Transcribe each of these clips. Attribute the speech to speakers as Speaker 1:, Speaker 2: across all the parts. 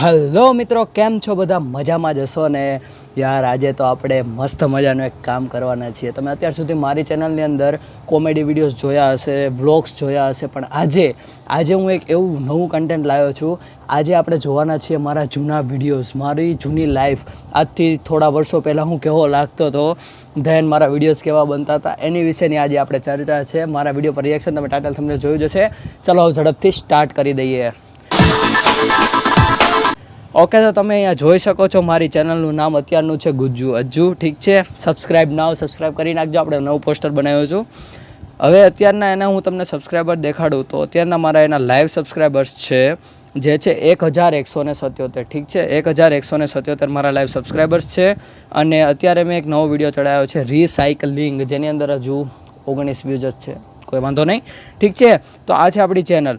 Speaker 1: Hello મિત્રો, કેમ છો બધા? મજામાં જશો ને? યાર, આજે તો આપણે મસ્ત મજાનું એક કામ કરવાના છીએ. તમે અત્યાર સુધી મારી ચેનલની અંદર કોમેડી વિડીયોઝ જોયા હશે, વ્લોગ્સ જોયા હશે, પણ આજે આજે હું એક એવું નવું કન્ટેન્ટ લાવ્યો છું. આજે આપણે જોવાના છીએ મારા જૂના વિડીયોઝ, મારી જૂની લાઈફ આજથી થોડા વર્ષો પહેલાં હું કેવો લાગતો હતો ધેન મારા વિડીયોઝ કેવા બનતા હતા, એની વિશેની આજે આપણે ચર્ચા છે. મારા વીડિયો પર રિએક્શન તમે ટાઇટલ તમને જોયું જશે ચલો ઝડપથી સ્ટાર્ટ કરી દઈએ. ઓકે, તો તમે અહીંયા જોઈ શકો છો મારી ચેનલનું નામ. અત્યારનું છે ગુજ્જુ અજ્જુ. ઠીક છે? સબસ્ક્રાઇબ ના સબસ્ક્રાઈબ કરી નાખજો. આપણે નવું પોસ્ટર બનાવ્યું છું. હવે અત્યારના એના હું તમને સબસ્ક્રાઈબર દેખાડું. તો અત્યારના મારા એના લાઈવ સબસ્ક્રાઈબર્સ છે, જે છે એક હજાર એકસો ને સત્યોતેર. ઠીક છે? એક હજાર એકસો ને સત્યોતેર મારા લાઈવ સબસ્ક્રાઈબર્સ છે. અને અત્યારે મેં એક નવો વીડિયો ચડાવ્યો છે રિસાયકલિંગ જેની અંદર હજુ ઓગણીસ વ્યૂઝ જ છે. કોઈ વાંધો નહીં. ઠીક છે? તો આ છે આપણી ચેનલ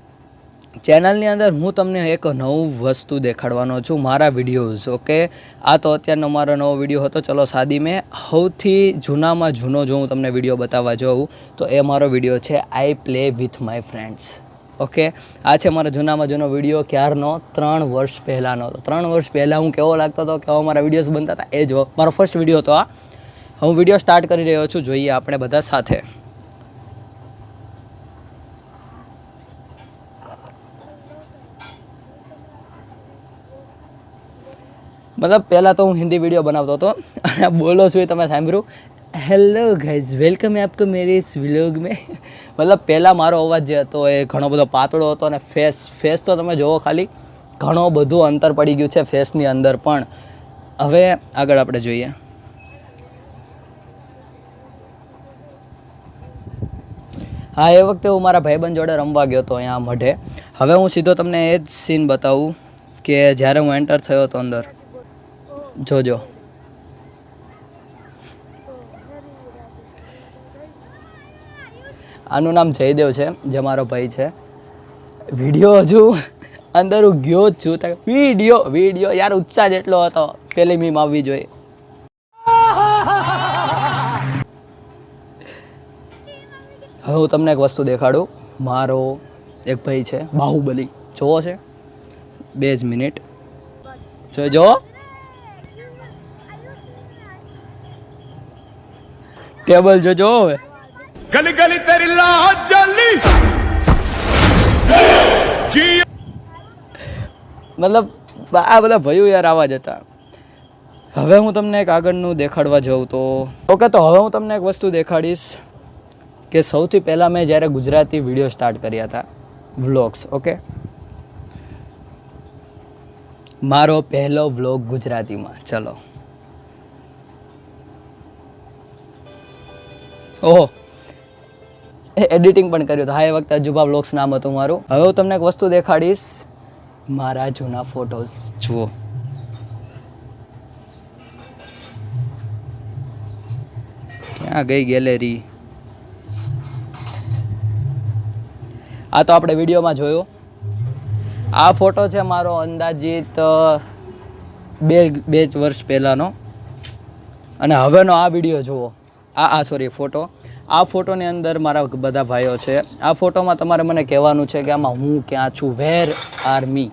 Speaker 1: ચેનલની અંદર હું તમને એક નવું વસ્તુ દેખાડવાનો છું મારા વિડીયોઝ ઓકે આ તો અત્યારનો મારો નવો વીડિયો હતો, ચલો સાદી મેં. સૌથી જૂનામાં જૂનો જો હું તમને વીડિયો બતાવવા જાઉં, તો એ મારો વીડિયો છે I play with my friends okay આ છે મારો જૂનામાં જૂનો વીડિયો ક્યારનો? ત્રણ વર્ષ પહેલાંનો. હતો ત્રણ વર્ષ પહેલાં હું કેવો લાગતો હતો? કેવો મારા વિડીયોઝ બનતા હતા? એ જો મારો ફર્સ્ટ વીડિયો હતો આ. હું વીડિયો સ્ટાર્ટ કરી રહ્યો છું, જોઈએ આપણે બધા સાથે. મતલબ પહેલાં તો હું હિન્દી વીડિયો બનાવતો હતો. અને બોલો છું એ તમે સાંભળ્યું. હેલો ગાઈઝ વેલકમ આપકો મેરે ઇસ વ્લોગ મેં. મતલબ પહેલાં મારો અવાજ જે હતો એ ઘણો બધો પાતળો હતો અને ફેસ ફેસ તો તમે જુઓ ખાલી. ઘણો બધું અંતર પડી ગયું છે ફેસની અંદર પણ. હવે આગળ આપણે જોઈએ. હા, એ વખતે હું મારા ભાઈબંધ જોડે રમવા ગયો હતો અહીંયા મઢે. હવે હું સીધો તમને એ જ સીન બતાવું કે જ્યારે હું એન્ટર થયો હતો અંદર. જોજો. આનું નામ જયદેવ છે, જે મારો ભાઈ છે. વીડિયો હજુ અંદર હું ગયો જ છું. વીડિયો વીડિયો યાર ઉત્સાહ જેટલો હતો, પેલી મીમ આવવી જોઈએ. હવે હું તમને એક વસ્તુ દેખાડું. મારો એક ભાઈ છે, બાહુબલી. જોવો છે? બે જ મિનિટ. જોજો. ટેબલ જોજો હવે.
Speaker 2: ગલી ગલી તેરી લાજ જલી.
Speaker 1: મતલબ આ બધા ભયો યાર આવા જ હતા. હવે હું તમને એક આગળનું દેખાડવા જાઉં તો. ઓકે તો હવે હું તમને એક વસ્તુ દેખાડીશ કે સૌથી પહેલાં મેં જ્યારે ગુજરાતી વીડિયો સ્ટાર્ટ કર્યા હતા વ્લોગ્સ ઓકે? મારો પહેલો વ્લોગ ગુજરાતીમાં. ચલો. ઓહો. એડિટિંગ પણ કર્યું હતું. હા એ વખતે અજુબા બ્લોગ્સ નામ હતું મારું. હવે હું તમને એક વસ્તુ દેખાડીશ. મારા જૂના ફોટોઝ જુઓ. ક્યાં ગઈ ગેલેરી આ તો આપણે વિડીયોમાં જોયો. આ ફોટો છે મારો અંદાજિત બે બે જ વર્ષ પહેલાંનો. અને હવેનો આ વીડિયો જુઓ. આ આ સોરી ફોટો આ ફોટોની અંદર મારા બધા ભાઈઓ છે. આ ફોટોમાં તમારે મને કહેવાનું છે કે આમાં હું ક્યાં છું? વેર આર મી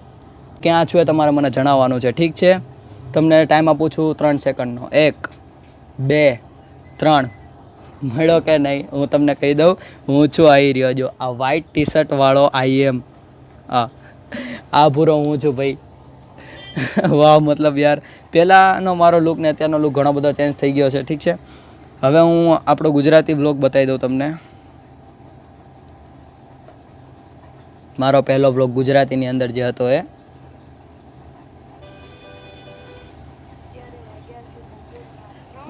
Speaker 1: ક્યાં છું એ તમારે મને જણાવવાનું છે. ઠીક છે? તમને ટાઈમ આપું છું ત્રણ સેકન્ડનો એક, બે, ત્રણ. મળ્યો કે નહીં? હું તમને કહી દઉં. હું છું આવી રહ્યો જો. આ વ્હાઈટ ટી શર્ટ વાળો આઈ એમ હા આ ભૂરો હું છું ભાઈ. વાહ, મતલબ યાર. પહેલાંનો મારો લુક ને અત્યારનો લુક ઘણો બધો ચેન્જ થઈ ગયો છે. ઠીક છે? હવે હું આપણો ગુજરાતી બ્લોગ બતાવી દઉં તમને. મારો પહેલો બ્લોગ ગુજરાતીની અંદર જે હતો એ.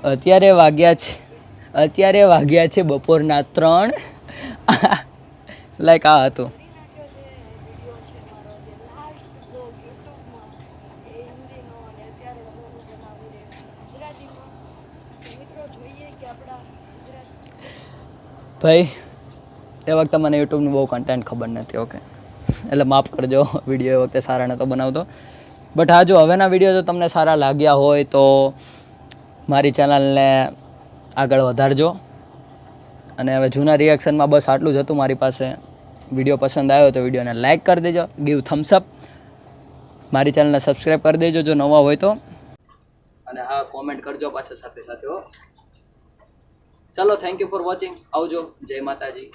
Speaker 1: અત્યારે વાગ્યા છે, અત્યારે વાગ્યા છે બપોરના ત્રણ. લાઈક આ હતું. ભાઈ, એ વખતે મને યુટ્યુબનું બહુ કન્ટેન્ટ ખબર નથી ઓકે એટલે માફ કરજો વીડિયો એ વખતે સારા નહોતો બનાવતો. બટ હા, જો હવેના વીડિયો જો તમને સારા લાગ્યા હોય તો મારી ચેનલને આગળ વધારજો. અને હવે જૂના રિએક્શનમાં બસ આટલું જ હતું મારી પાસે. વીડિયો પસંદ આવ્યો તો વિડીયોને લાઇક કરી દેજો ગીવ થમ્સઅપ મારી ચેનલને સબસ્ક્રાઈબ કરી દેજો, જો નવા હોય તો. અને હા કોમેન્ટ કરજો પાછા સાથે સાથે, હો. ચલો થેન્ક યુ ફોર વોચિંગ આવજો. જય માતાજી.